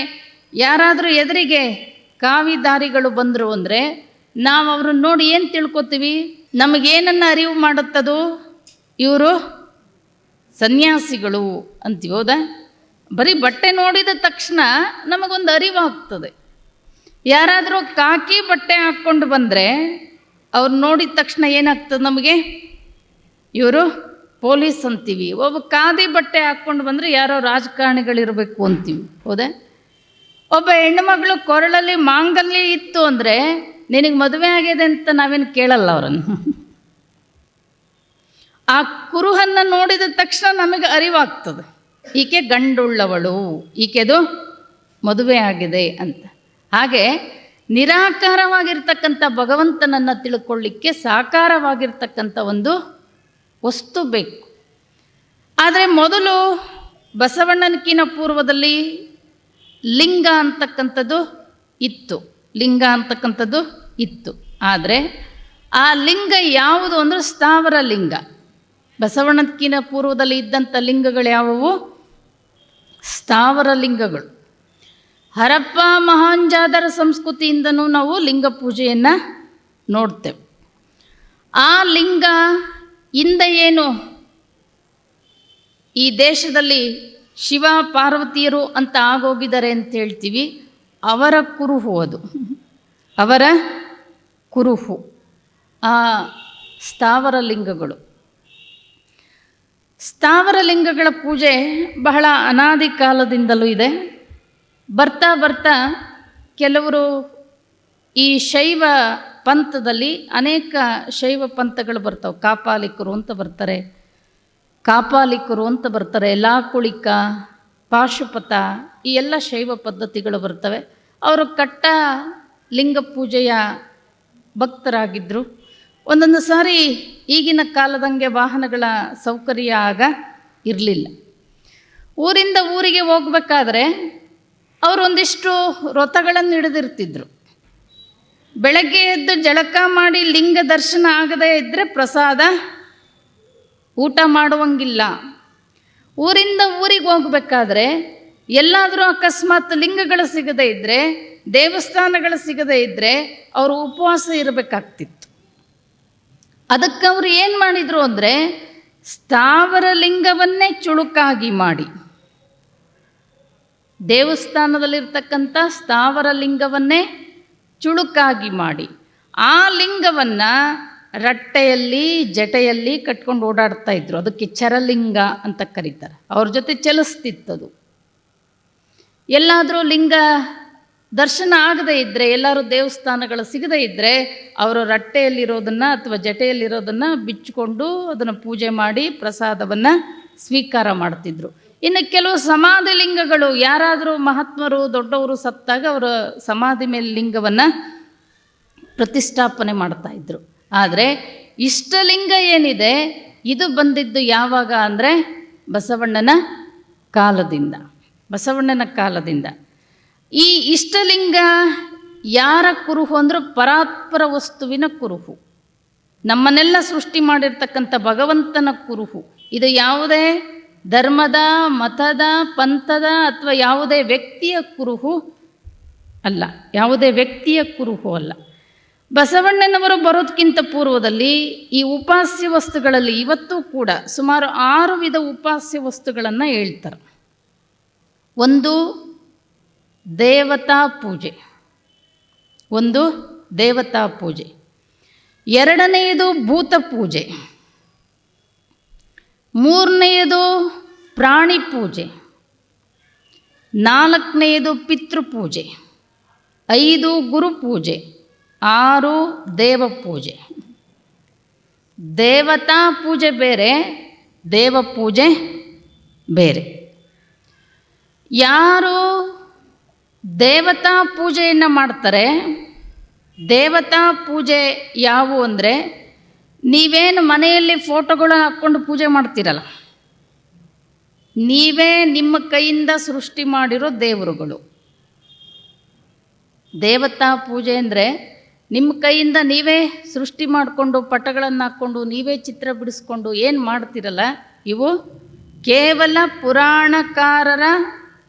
ಯಾರಾದರೂ ಎದುರಿಗೆ ಕಾವಿದಾರಿಗಳು ಬಂದರು ಅಂದರೆ ನಾವು ಅವ್ರನ್ನ ನೋಡಿ ಏನು ತಿಳ್ಕೊತೀವಿ? ನಮಗೇನನ್ನು ಅರಿವು ಮಾಡುತ್ತದು ಇವರು ಸನ್ಯಾಸಿಗಳು ಅಂತೀವಿ, ಹೌದಾ? ಬರೀ ಬಟ್ಟೆ ನೋಡಿದ ತಕ್ಷಣ ನಮಗೊಂದು ಅರಿವಾಗ್ತದೆ. ಯಾರಾದರೂ ಕಾಕಿ ಬಟ್ಟೆ ಹಾಕ್ಕೊಂಡು ಬಂದರೆ ಅವ್ರು ನೋಡಿದ ತಕ್ಷಣ ಏನಾಗ್ತದೆ ನಮಗೆ? ಇವರು ಪೊಲೀಸ್ ಅಂತೀವಿ. ಒಬ್ಬ ಖಾದಿ ಬಟ್ಟೆ ಹಾಕ್ಕೊಂಡು ಬಂದರೆ ಯಾರೋ ರಾಜಕಾರಣಿಗಳಿರಬೇಕು ಅಂತೀವಿ, ಹೌದಾ? ಒಬ್ಬ ಹೆಣ್ಣುಮಗಳು ಕೊರಳಲ್ಲಿ ಮಾಂಗಲ್ಯ ಇತ್ತು ಅಂದರೆ ನಿನಗೆ ಮದುವೆ ಆಗಿದೆ ಅಂತ ನಾವೇನು ಕೇಳಲ್ಲ ಅವರನ್ನು. ಆ ಕುರುಹನ್ನು ನೋಡಿದ ತಕ್ಷಣ ನಮಗೆ ಅರಿವಾಗ್ತದೆ. ಈಕೆ ಗಂಡುಳ್ಳವಳು, ಈಕೆದು ಮದುವೆ ಆಗಿದೆ ಅಂತ. ಹಾಗೆ ನಿರಾಕಾರವಾಗಿರ್ತಕ್ಕಂಥ ಭಗವಂತನನ್ನು ತಿಳ್ಕೊಳ್ಳಿಕ್ಕೆ ಸಾಕಾರವಾಗಿರ್ತಕ್ಕಂಥ ಒಂದು ವಸ್ತು ಬೇಕು. ಆದರೆ ಮೊದಲು ಬಸವಣ್ಣನಕಿನ ಪೂರ್ವದಲ್ಲಿ ಲಿಂಗ ಅಂತಕ್ಕಂಥದ್ದು ಇತ್ತು. ಲಿಂಗ ಅಂತಕ್ಕಂಥದ್ದು ಇತ್ತು. ಆದರೆ ಆ ಲಿಂಗ ಯಾವುದು ಅಂದರೆ ಸ್ಥಾವರ ಲಿಂಗ. ಬಸವಣ್ಣಕ್ಕಿನ ಪೂರ್ವದಲ್ಲಿ ಇದ್ದಂಥ ಲಿಂಗಗಳು ಯಾವುವು? ಸ್ಥಾವರ ಲಿಂಗಗಳು. ಹರಪ್ಪ ಮಹಾಂಜಾದರ ಸಂಸ್ಕೃತಿಯಿಂದನೂ ನಾವು ಲಿಂಗ ಪೂಜೆಯನ್ನು ನೋಡ್ತೇವೆ. ಆ ಲಿಂಗ ಇಂದ ಏನು? ಈ ದೇಶದಲ್ಲಿ ಶಿವ ಪಾರ್ವತಿಯರು ಅಂತ ಆಗೋಗಿದ್ದಾರೆ ಅಂತ ಹೇಳ್ತೀವಿ. ಅವರ ಕುರುಹು ಅದು. ಅವರ ಕುರುಹು. ಆ ಸ್ಥಾವರ ಲಿಂಗಗಳು ಸ್ಥಾವರ ಲಿಂಗಗಳ ಪೂಜೆ ಬಹಳ ಅನಾದಿ ಕಾಲದಿಂದಲೂ ಇದೆ. ಬರ್ತಾ ಬರ್ತಾ ಕೆಲವರು ಈ ಶೈವ ಪಂಥದಲ್ಲಿ ಅನೇಕ ಶೈವ ಪಂಥಗಳು ಬರ್ತವೆ. ಕಾಪಾಲಿಕರು ಅಂತ ಬರ್ತಾರೆ. ಕಾಪಾಲಿಕರು ಅಂತ ಬರ್ತಾರೆ. ಲಾಕುಳಿಕ ಪಾಶುಪತ ಈ ಎಲ್ಲ ಶೈವ ಪದ್ಧತಿಗಳು ಬರ್ತವೆ. ಅವರು ಕಟ್ಟ ಲಿಂಗ ಪೂಜೆಯ ಭಕ್ತರಾಗಿದ್ದರು ಒಂದೊಂದು ಸಾರಿ ಈಗಿನ ಕಾಲದಂಗೆ ವಾಹನಗಳ ಸೌಕರ್ಯ ಆಗ ಇರಲಿಲ್ಲ. ಊರಿಂದ ಊರಿಗೆ ಹೋಗಬೇಕಾದ್ರೆ ಅವರು ಒಂದಿಷ್ಟು ವ್ರತಗಳನ್ನು ಹಿಡಿದಿರ್ತಿದ್ರು. ಬೆಳಗ್ಗೆ ಎದ್ದು ಜಳಕ ಮಾಡಿ ಲಿಂಗ ದರ್ಶನ ಆಗದೇ ಇದ್ದರೆ ಪ್ರಸಾದ ಊಟ ಮಾಡುವಂಗಿಲ್ಲ. ಊರಿಂದ ಊರಿಗೆ ಹೋಗಬೇಕಾದ್ರೆ ಎಲ್ಲಾದರೂ ಅಕಸ್ಮಾತ್ ಲಿಂಗಗಳು ಸಿಗದೇ ಇದ್ದರೆ ದೇವಸ್ಥಾನಗಳು ಸಿಗದೇ ಇದ್ದರೆ ಅವರು ಉಪವಾಸ ಇರಬೇಕಾಗ್ತಿತ್ತು. ಅದಕ್ಕೆ ಅವರು ಏನು ಮಾಡಿದರು ಅಂದರೆ ಸ್ಥಾವರ ಲಿಂಗವನ್ನೇ ಚುಳುಕಾಗಿ ಮಾಡಿ. ದೇವಸ್ಥಾನದಲ್ಲಿರ್ತಕ್ಕಂಥ ಸ್ಥಾವರ ಲಿಂಗವನ್ನೇ ಚುಳುಕಾಗಿ ಮಾಡಿ. ಆ ಲಿಂಗವನ್ನು ರಟ್ಟೆಯಲ್ಲಿ, ಜಟೆಯಲ್ಲಿ ಕಟ್ಕೊಂಡು ಓಡಾಡ್ತಾ ಇದ್ರು. ಅದಕ್ಕೆ ಚರಲಿಂಗ ಅಂತ ಕರೀತಾರೆ. ಅವ್ರ ಜೊತೆ ಚಲಿಸ್ತಿತ್ತದು. ಎಲ್ಲಾದರೂ ಲಿಂಗ ದರ್ಶನ ಆಗದೇ ಇದ್ದರೆ ಎಲ್ಲರೂ ದೇವಸ್ಥಾನಗಳು ಸಿಗದೇ ಇದ್ದರೆ ಅವರು ರಟ್ಟೆಯಲ್ಲಿರೋದನ್ನು ಅಥವಾ ಜಟೆಯಲ್ಲಿರೋದನ್ನು ಬಿಚ್ಚಿಕೊಂಡು ಅದನ್ನು ಪೂಜೆ ಮಾಡಿ ಪ್ರಸಾದವನ್ನು ಸ್ವೀಕಾರ ಮಾಡ್ತಿದ್ರು. ಇನ್ನು ಕೆಲವು ಸಮಾಧಿ ಲಿಂಗಗಳು, ಯಾರಾದರೂ ಮಹಾತ್ಮರು, ದೊಡ್ಡವರು ಸತ್ತಾಗ ಅವರ ಸಮಾಧಿ ಮೇಲೆ ಲಿಂಗವನ್ನು ಪ್ರತಿಷ್ಠಾಪನೆ ಮಾಡ್ತಾಯಿದ್ರು ಆದರೆ ಇಷ್ಟಲಿಂಗ ಏನಿದೆ, ಇದು ಬಂದಿದ್ದು ಯಾವಾಗ ಅಂದರೆ ಬಸವಣ್ಣನ ಕಾಲದಿಂದ. ಬಸವಣ್ಣನ ಕಾಲದಿಂದ. ಈ ಇಷ್ಟಲಿಂಗ ಯಾರ ಕುರುಹು ಅಂದರೆ ಪರಾತ್ಪರ ವಸ್ತುವಿನ ಕುರುಹು. ನಮ್ಮನ್ನೆಲ್ಲ ಸೃಷ್ಟಿ ಮಾಡಿರ್ತಕ್ಕಂಥ ಭಗವಂತನ ಕುರುಹು. ಇದು ಯಾವುದೇ ಧರ್ಮದ, ಮತದ, ಪಂಥದ ಅಥವಾ ಯಾವುದೇ ವ್ಯಕ್ತಿಯ ಕುರುಹು ಅಲ್ಲ. ಯಾವುದೇ ವ್ಯಕ್ತಿಯ ಕುರುಹು ಅಲ್ಲ. ಬಸವಣ್ಣನವರು ಬರೋದಕ್ಕಿಂತ ಪೂರ್ವದಲ್ಲಿ ಈ ಉಪಾಸ್ಯ ವಸ್ತುಗಳಲ್ಲಿ ಇವತ್ತೂ ಕೂಡ ಸುಮಾರು ಆರು ವಿಧ ಉಪಾಸ್ಯ ವಸ್ತುಗಳನ್ನು ಹೇಳ್ತಾರೆ. ಒಂದು ದೇವತಾ ಪೂಜೆ. ಒಂದು ದೇವತಾ ಪೂಜೆ. ಎರಡನೆಯದು ಭೂತ ಪೂಜೆ. ಮೂರನೆಯದು ಪ್ರಾಣಿ ಪೂಜೆ. ನಾಲ್ಕನೆಯದು ಪಿತೃಪೂಜೆ ಐದು ಗುರು ಪೂಜೆ. ಆರು ದೇವ ಪೂಜೆ. ದೇವತಾ ಪೂಜೆ ಬೇರೆ, ದೇವ ಪೂಜೆ ಬೇರೆ. ಯಾರು ದೇವತಾ ಪೂಜೆಯನ್ನು ಮಾಡ್ತಾರೆ. ದೇವತಾ ಪೂಜೆ ಯಾವುವು ಅಂದರೆ ನೀವೇನು ಮನೆಯಲ್ಲಿ ಫೋಟೋಗಳನ್ನ ಹಾಕ್ಕೊಂಡು ಪೂಜೆ ಮಾಡ್ತೀರಲ್ಲ, ನೀವೇ ನಿಮ್ಮ ಕೈಯಿಂದ ಸೃಷ್ಟಿ ಮಾಡಿರೋ ದೇವರುಗಳು. ದೇವತಾ ಪೂಜೆ ಅಂದರೆ ನಿಮ್ಮ ಕೈಯಿಂದ ನೀವೇ ಸೃಷ್ಟಿ ಮಾಡಿಕೊಂಡು ಪಟಗಳನ್ನು ಹಾಕ್ಕೊಂಡು ನೀವೇ ಚಿತ್ರ ಬಿಡಿಸ್ಕೊಂಡು ಏನು ಮಾಡ್ತಿರಲ್ಲ ಇವು ಕೇವಲ ಪುರಾಣಕಾರರ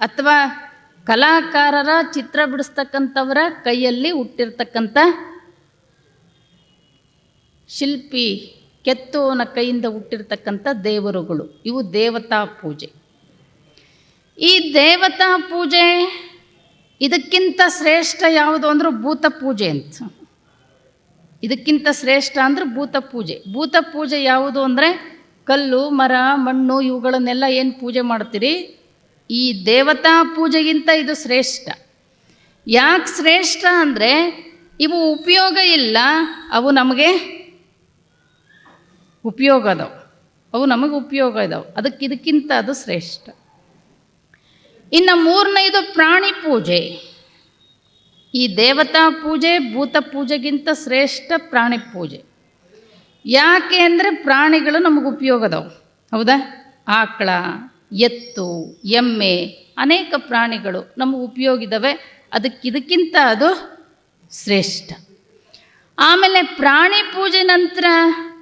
ಅಥವಾ ಕಲಾಕಾರರ ಚಿತ್ರ ಬಿಡಿಸ್ತಕ್ಕಂಥವರ ಕೈಯಲ್ಲಿ ಹುಟ್ಟಿರ್ತಕ್ಕಂಥ ಶಿಲ್ಪಿ ಕೆತ್ತುವನ ಕೈಯಿಂದ ಹುಟ್ಟಿರ್ತಕ್ಕಂಥ ದೇವರುಗಳು. ಇವು ದೇವತಾ ಪೂಜೆ. ಈ ದೇವತಾ ಪೂಜೆ ಇದಕ್ಕಿಂತ ಶ್ರೇಷ್ಠ ಯಾವುದು ಅಂದ್ರೆ ಭೂತ ಪೂಜೆ ಅಂತ. ಇದಕ್ಕಿಂತ ಶ್ರೇಷ್ಠ ಅಂದ್ರೆ ಭೂತ ಪೂಜೆ. ಭೂತ ಪೂಜೆ ಯಾವುದು ಅಂದರೆ ಕಲ್ಲು, ಮರ, ಮಣ್ಣು ಇವುಗಳನ್ನೆಲ್ಲ ಏನು ಪೂಜೆ ಮಾಡ್ತೀರಿ? ಈ ದೇವತಾ ಪೂಜೆಗಿಂತ ಇದು ಶ್ರೇಷ್ಠ. ಯಾಕೆ ಶ್ರೇಷ್ಠ ಅಂದರೆ ಇವು ಉಪಯೋಗ ಇಲ್ಲ, ಅವು ನಮಗೆ ಉಪಯೋಗ ಅದಾವೆ. ಅವು ನಮಗೆ ಉಪಯೋಗ ಇದಾವೆ. ಅದಕ್ಕೆ ಇದಕ್ಕಿಂತ ಅದು ಶ್ರೇಷ್ಠ. ಇನ್ನು ಮೂರನೇದು ಪ್ರಾಣಿ ಪೂಜೆ. ಈ ದೇವತಾ ಪೂಜೆ ಭೂತ ಪೂಜೆಗಿಂತ ಶ್ರೇಷ್ಠ ಪ್ರಾಣಿ ಪೂಜೆ. ಯಾಕೆ ಅಂದರೆ ಪ್ರಾಣಿಗಳು ನಮಗೆ ಉಪಯೋಗ ಅದಾವೆ. ಹೌದಾ? ಆಕಳ ಎತ್ತು, ಎಮ್ಮೆ ಅನೇಕ ಪ್ರಾಣಿಗಳು ನಮಗೆ ಉಪಯೋಗ ಅದಕ್ಕಿದಕ್ಕಿಂತ ಅದಕ್ಕೆ ಅದು ಶ್ರೇಷ್ಠ. ಆಮೇಲೆ ಪ್ರಾಣಿ ಪೂಜೆ ನಂತರ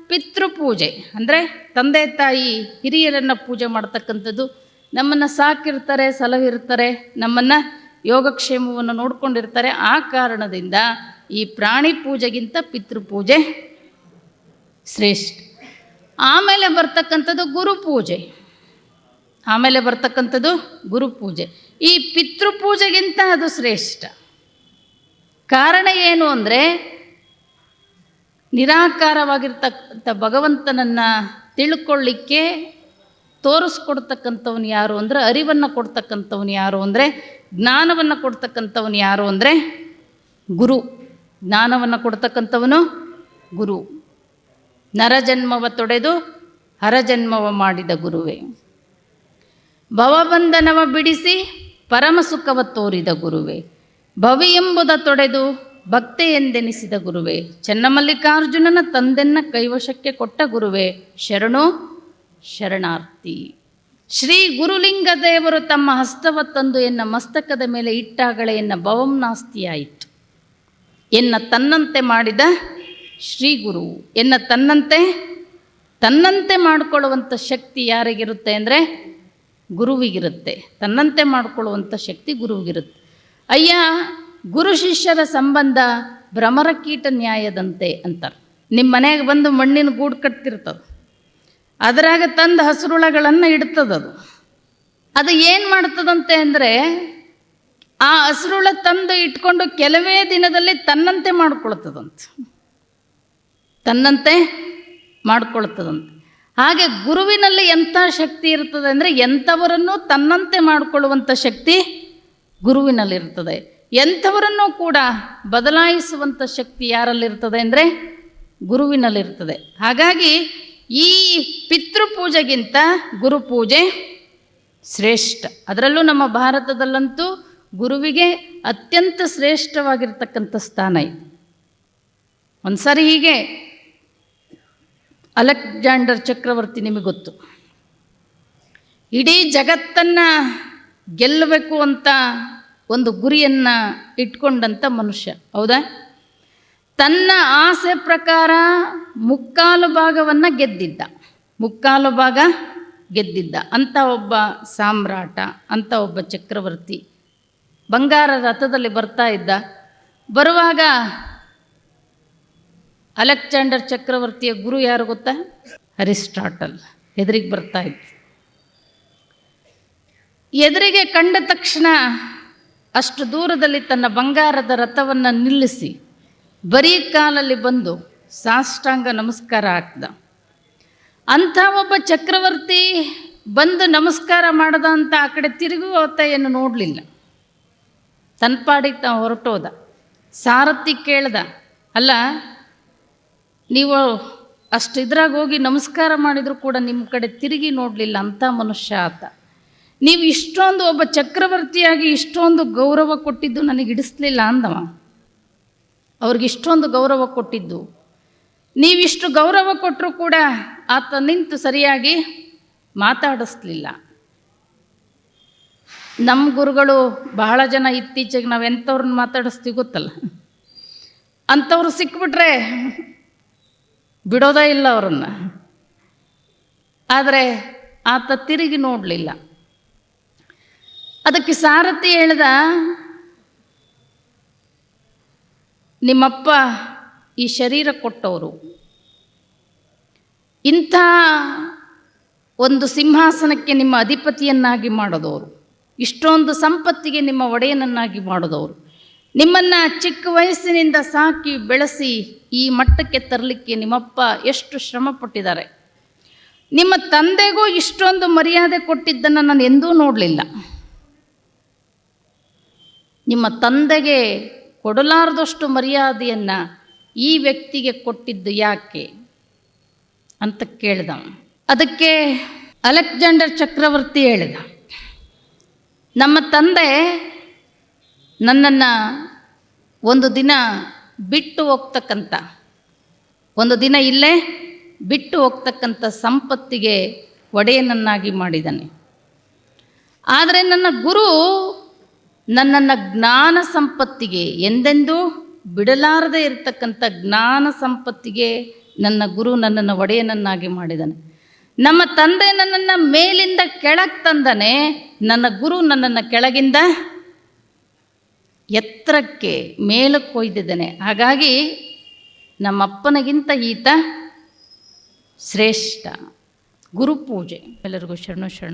ಪಿತೃಪೂಜೆ ಅಂದರೆ ತಂದೆ, ತಾಯಿ, ಹಿರಿಯರನ್ನು ಪೂಜೆ ಮಾಡ್ತಕ್ಕಂಥದ್ದು. ನಮ್ಮನ್ನು ಸಾಕಿರ್ತಾರೆ, ಸಲಹಿರ್ತಾರೆ, ನಮ್ಮನ್ನು ಯೋಗಕ್ಷೇಮವನ್ನು ನೋಡಿಕೊಂಡಿರ್ತಾರೆ. ಆ ಕಾರಣದಿಂದ ಈ ಪ್ರಾಣಿ ಪೂಜೆಗಿಂತ ಪಿತೃಪೂಜೆ ಶ್ರೇಷ್ಠ. ಆಮೇಲೆ ಬರ್ತಕ್ಕಂಥದ್ದು ಗುರುಪೂಜೆ ಆಮೇಲೆ ಬರ್ತಕ್ಕಂಥದ್ದು ಗುರುಪೂಜೆ. ಈ ಪಿತೃಪೂಜೆಗಿಂತ ಅದು ಶ್ರೇಷ್ಠ. ಕಾರಣ ಏನು ಅಂದರೆ ನಿರಾಕಾರವಾಗಿರ್ತಕ್ಕಂಥ ಭಗವಂತನನ್ನು ತಿಳ್ಕೊಳ್ಳಿಕ್ಕೆ ತೋರಿಸ್ಕೊಡ್ತಕ್ಕಂಥವ್ನು ಯಾರು ಅಂದರೆ ಅರಿವನ್ನು ಕೊಡ್ತಕ್ಕಂಥವ್ನು ಯಾರು ಅಂದರೆ ಜ್ಞಾನವನ್ನು ಕೊಡ್ತಕ್ಕಂಥವ್ನು ಯಾರು ಅಂದರೆ ಗುರು. ಜ್ಞಾನವನ್ನು ಕೊಡ್ತಕ್ಕಂಥವನು ಗುರು. ನರಜನ್ಮವ ತೊಡೆದು ಹರಜನ್ಮವ ಮಾಡಿದ ಗುರುವೇ. ಭವಬಂಧನವ ಬಿಡಿಸಿ ಪರಮ ಸುಖವ ತೋರಿದ ಗುರುವೆ. ಭವಿ ಎಂಬುದ ತೊಡೆದು ಭಕ್ತೆ ಎಂದೆನಿಸಿದ ಗುರುವೇ. ಚೆನ್ನಮಲ್ಲಿಕಾರ್ಜುನನ ತಂದೆನ್ನ ಕೈವಶಕ್ಕೆ ಕೊಟ್ಟ ಗುರುವೇ. ಶರಣು, ಶರಣಾರ್ಥಿ. ಶ್ರೀ ಗುರುಲಿಂಗ ದೇವರು ತಮ್ಮ ಹಸ್ತವ ತಂದು ಎನ್ನ ಮಸ್ತಕದ ಮೇಲೆ ಇಟ್ಟಾಗಳೆ ಎನ್ನ ಭವಂ ನಾಸ್ತಿಯಾಯಿತು. ಎನ್ನ ತನ್ನಂತೆ ಮಾಡಿದ ಶ್ರೀ ಗುರು. ಎನ್ನ ತನ್ನಂತೆ ತನ್ನಂತೆ ಮಾಡಿಕೊಳ್ಳುವಂಥ ಶಕ್ತಿ ಯಾರಿಗಿರುತ್ತೆ ಅಂದರೆ ಗುರುವಿಗಿರುತ್ತೆ. ತನ್ನಂತೆ ಮಾಡಿಕೊಳ್ಳುವಂಥ ಶಕ್ತಿ ಗುರುವಿಗಿರುತ್ತೆ. ಅಯ್ಯ, ಗುರು ಶಿಷ್ಯರ ಸಂಬಂಧ ಭ್ರಮರಕೀಟ ನ್ಯಾಯದಂತೆ ಅಂತಾರೆ. ನಿಮ್ಮ ಮನೆಗೆ ಬಂದು ಮಣ್ಣಿನ ಗೂಡು ಕಟ್ತಿರ್ತದೆ. ಅದರಾಗ ತಂದು ಹಸುರುಳಗಳನ್ನು ಇಡ್ತದದು ಅದು ಏನು ಮಾಡ್ತದಂತೆ ಅಂದರೆ, ಆ ಹಸುರುಳ ತಂದು ಇಟ್ಕೊಂಡು ಕೆಲವೇ ದಿನದಲ್ಲಿ ತನ್ನಂತೆ ಮಾಡ್ಕೊಳ್ತದಂತೆ. ತನ್ನಂತೆ ಮಾಡ್ಕೊಳ್ತದಂತೆ. ಹಾಗೆ ಗುರುವಿನಲ್ಲಿ ಎಂಥ ಶಕ್ತಿ ಇರ್ತದೆ ಅಂದರೆ ಎಂಥವರನ್ನು ತನ್ನಂತೆ ಮಾಡಿಕೊಳ್ಳುವಂಥ ಶಕ್ತಿ ಗುರುವಿನಲ್ಲಿರ್ತದೆ. ಎಂಥವರನ್ನು ಕೂಡ ಬದಲಾಯಿಸುವಂಥ ಶಕ್ತಿ ಯಾರಲ್ಲಿರ್ತದೆ ಅಂದರೆ ಗುರುವಿನಲ್ಲಿರ್ತದೆ. ಹಾಗಾಗಿ ಈ ಪಿತೃಪೂಜೆಗಿಂತ ಗುರುಪೂಜೆ ಶ್ರೇಷ್ಠ. ಅದರಲ್ಲೂ ನಮ್ಮ ಭಾರತದಲ್ಲಂತೂ ಗುರುವಿಗೆ ಅತ್ಯಂತ ಶ್ರೇಷ್ಠವಾಗಿರ್ತಕ್ಕಂಥ ಸ್ಥಾನ ಇದೆ. ಒಂದು ಸಾರಿ ಹೀಗೆ ಅಲೆಕ್ಸಾಂಡರ್ ಚಕ್ರವರ್ತಿ ನಿಮಗೆ ಗೊತ್ತು. ಇಡೀ ಜಗತ್ತನ್ನು ಗೆಲ್ಲಬೇಕು ಅಂತ ಒಂದು ಗುರಿಯನ್ನು ಇಟ್ಕೊಂಡಂಥ ಮನುಷ್ಯ, ಹೌದಾ? ತನ್ನ ಆಸೆ ಪ್ರಕಾರ ಮುಕ್ಕಾಲು ಭಾಗವನ್ನು ಗೆದ್ದಿದ್ದ. ಮುಕ್ಕಾಲು ಭಾಗ ಗೆದ್ದಿದ್ದ. ಅಂಥ ಒಬ್ಬ ಸಾಮ್ರಾಟ ಅಂಥ ಒಬ್ಬ ಚಕ್ರವರ್ತಿ ಬಂಗಾರ ರಥದಲ್ಲಿ ಬರ್ತಾ ಇದ್ದ. ಬರುವಾಗ ಅಲೆಕ್ಸಾಂಡರ್ ಚಕ್ರವರ್ತಿಯ ಗುರು ಯಾರು ಗೊತ್ತಾ? ಅರಿಸ್ಟಾಟಲ್, ಎದುರಿಗೆ ಬರ್ತಾ ಇತ್ತು ಎದುರಿಗೆ ಕಂಡ ತಕ್ಷಣ ಅಷ್ಟು ದೂರದಲ್ಲಿ ತನ್ನ ಬಂಗಾರದ ರಥವನ್ನು ನಿಲ್ಲಿಸಿ ಬರೀ ಕಾಲಲ್ಲಿ ಬಂದು ಸಾಷ್ಟಾಂಗ ನಮಸ್ಕಾರ ಹಾಕ್ದ. ಅಂಥ ಒಬ್ಬ ಚಕ್ರವರ್ತಿ ಬಂದು ನಮಸ್ಕಾರ ಮಾಡದ ಅಂತ ಆ ಕಡೆ ತಿರುಗುವ ಏನು ನೋಡಲಿಲ್ಲ. ತನ್ನ ಪಾಡಿಗೆ ಹೊರಟೋದ. ಸಾರಥಿ ಕೇಳ್ದ, ಅಲ್ಲ ನೀವು ಅಷ್ಟು ಇದ್ರಾಗ ಹೋಗಿ ನಮಸ್ಕಾರ ಮಾಡಿದರೂ ಕೂಡ ನಿಮ್ಮ ಕಡೆ ತಿರುಗಿ ನೋಡಲಿಲ್ಲ ಅಂಥ ಮನುಷ್ಯ ಆತ. ನೀವು ಇಷ್ಟೊಂದು ಒಬ್ಬ ಚಕ್ರವರ್ತಿಯಾಗಿ ಇಷ್ಟೊಂದು ಗೌರವ ಕೊಟ್ಟಿದ್ದು ನನಗೆ ಹಿಡಿಸ್ಲಿಲ್ಲ ಅಂದವ. ಅವ್ರಿಗೆ ಇಷ್ಟೊಂದು ಗೌರವ ಕೊಟ್ಟಿದ್ದು. ನೀವಿಷ್ಟು ಗೌರವ ಕೊಟ್ಟರೂ ಕೂಡ ಆತ ನಿಂತು ಸರಿಯಾಗಿ ಮಾತಾಡಿಸ್ಲಿಲ್ಲ. ನಮ್ಮ ಗುರುಗಳು ಬಹಳ ಜನ ಇತ್ತೀಚೆಗೆ ನಾವು ಎಂಥವ್ರನ್ನ ಮಾತಾಡಿಸ್ತೀವಿ ಗೊತ್ತಲ್ಲ? ಅಂಥವ್ರು ಸಿಕ್ಬಿಟ್ರೆ ಬಿಡೋದೇ ಇಲ್ಲ ಅವರನ್ನು. ಆದರೆ ಆತ ತಿರುಗಿ ನೋಡಲಿಲ್ಲ. ಅದಕ್ಕೆ ಸಾರಥಿ ಹೇಳ್ದ, ನಿಮ್ಮಪ್ಪ ಈ ಶರೀರ ಕೊಟ್ಟವರು. ಇಂಥ ಒಂದು ಸಿಂಹಾಸನಕ್ಕೆ ನಿಮ್ಮ ಅಧಿಪತಿಯನ್ನಾಗಿ ಮಾಡೋದವರು. ಇಷ್ಟೊಂದು ಸಂಪತ್ತಿಗೆ ನಿಮ್ಮ ಒಡೆಯನನ್ನಾಗಿ ಮಾಡೋದವರು. ನಿಮ್ಮನ್ನು ಚಿಕ್ಕ ವಯಸ್ಸಿನಿಂದ ಸಾಕಿ ಬೆಳೆಸಿ ಈ ಮಟ್ಟಕ್ಕೆ ತರಲಿಕ್ಕೆ ನಿಮ್ಮಪ್ಪ ಎಷ್ಟು ಶ್ರಮ ಪಟ್ಟಿದ್ದಾರೆ ನಿಮ್ಮ ತಂದೆಗೂ ಇಷ್ಟೊಂದು ಮರ್ಯಾದೆ ಕೊಟ್ಟಿದ್ದನ್ನು ನಾನು ಎಂದೂ ನೋಡಲಿಲ್ಲ. ನಿಮ್ಮ ತಂದೆಗೆ ಕೊಡಲಾರದಷ್ಟು ಮರ್ಯಾದೆಯನ್ನು ಈ ವ್ಯಕ್ತಿಗೆ ಕೊಟ್ಟಿದ್ದು ಯಾಕೆ ಅಂತ ಕೇಳಿದ. ಅದಕ್ಕೆ ಅಲೆಕ್ಸಾಂಡರ್ ಚಕ್ರವರ್ತಿ ಹೇಳಿದ. ನಮ್ಮ ತಂದೆ ನನ್ನನ್ನು ಒಂದು ದಿನ ಬಿಟ್ಟು ಹೋಗ್ತಕ್ಕಂಥ, ಒಂದು ದಿನ ಇಲ್ಲೇ ಬಿಟ್ಟು ಹೋಗ್ತಕ್ಕಂಥ ಸಂಪತ್ತಿಗೆ ಒಡೆಯನನ್ನಾಗಿ ಮಾಡಿದ್ದಾನೆ. ಆದರೆ ನನ್ನ ಗುರು ನನ್ನನ್ನು ಜ್ಞಾನ ಸಂಪತ್ತಿಗೆ ಎಂದೆಂದೂ ಬಿಡಲಾರದೆ ಇರತಕ್ಕಂಥ ಜ್ಞಾನ ಸಂಪತ್ತಿಗೆ ನನ್ನ ಗುರು ನನ್ನನ್ನು ಒಡೆಯನನ್ನಾಗಿ ಮಾಡಿದ್ದಾನೆ. ನಮ್ಮ ತಂದೆ ನನ್ನನ್ನು ಮೇಲಿಂದ ಕೆಳಗೆ ತಂದನೆ, ನನ್ನ ಗುರು ನನ್ನನ್ನು ಕೆಳಗಿಂದ ಎತ್ತರಕ್ಕೆ ಮೇಲಕ್ಕೆ ಒಯ್ದಿದ್ದಾನೆ ಹಾಗಾಗಿ ನಮ್ಮಪ್ಪನಿಗಿಂತ ಈತ ಶ್ರೇಷ್ಠ. ಗುರುಪೂಜೆ. ಎಲ್ಲರಿಗೂ ಶರಣು ಶರಣ